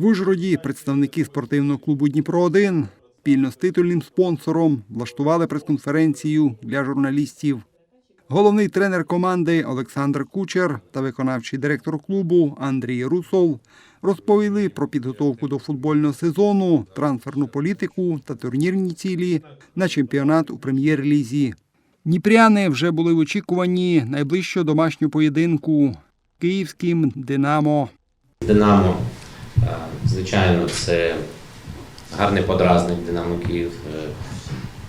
В Ужгороді представники спортивного клубу Дніпро 1 спільно з титульним спонсором влаштували прес-конференцію для журналістів. Головний тренер команди Олександр Кучер та виконавчий директор клубу Андрій Русов розповіли про підготовку до футбольного сезону, трансферну політику та турнірні цілі на чемпіонат у прем'єр-лізі. Дніпряни вже були в очікуванні найближчого домашнього поєдинку київським Динамо. Динамо, звичайно, це гарний подразник Динамо Київ. Е,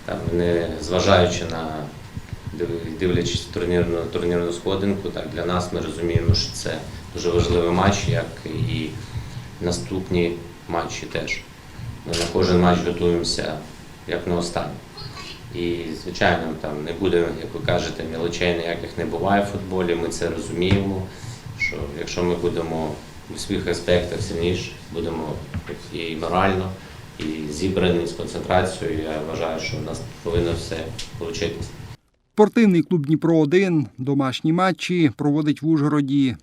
Там, не зважаючи на дивлячись турнірну, турнірну сходинку, так для нас ми розуміємо, що це дуже важливий матч, як і наступні матчі теж. Ми на кожен матч готуємося як на останній. І, звичайно, там не буде, як ви кажете, мілочей ніяких не буває в футболі. Ми це розуміємо. Що якщо ми будемо у своїх аспектах сильніші, будемо і морально, і зібрані з концентрацією, я вважаю, що в нас повинно все вийти. Спортивний клуб Дніпро 1 домашні матчі проводить в Ужгороді.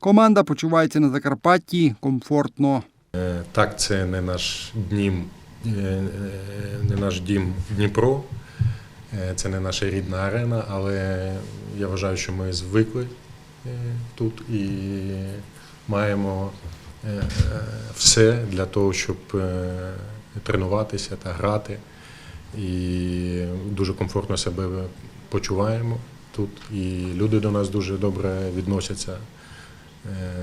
Команда почувається на Закарпатті комфортно. Е, Так, це не наш дім, е, е, не наш дім Дніпро, це не наша рідна арена, але я вважаю, що ми звикли тут і маємо е, е, все для того, щоб е, тренуватися та грати. І дуже комфортно себе почуваємо тут. І люди до нас дуже добре відносяться,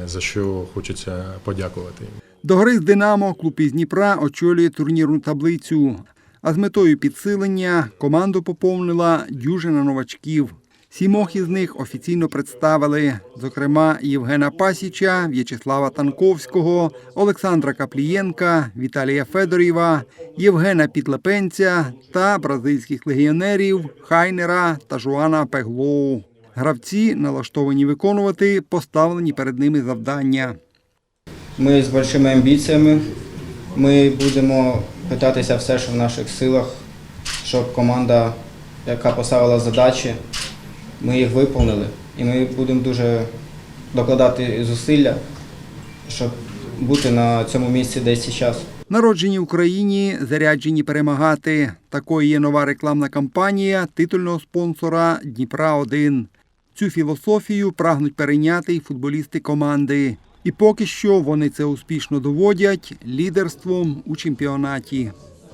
за що хочеться подякувати. До гри з Динамо клуб із Дніпра очолює турнірну таблицю. А з метою підсилення команду поповнила дюжина новачків. Сімох із них офіційно представили, зокрема, Євгена Пасіча, В'ячеслава Танковського, Олександра Каплієнка, Віталія Федорєва, Євгена Підлепенця та бразильських легіонерів Хайнера та Жуана Пеглоу. Гравці налаштовані виконувати поставлені перед ними завдання. Ми з великими амбіціями. Ми будемо питатися все, що в наших силах, щоб команда, яка поставила задачі, ми їх виповнили. І ми будемо дуже докладати зусилля, щоб бути на цьому місці десь і час. Народжені в Україні, заряджені перемагати. Такою є нова рекламна кампанія титульного спонсора Дніпра 1 Цю філософію прагнуть перейняти й футболісти команди. І поки що вони це успішно доводять лідерством у чемпіонаті.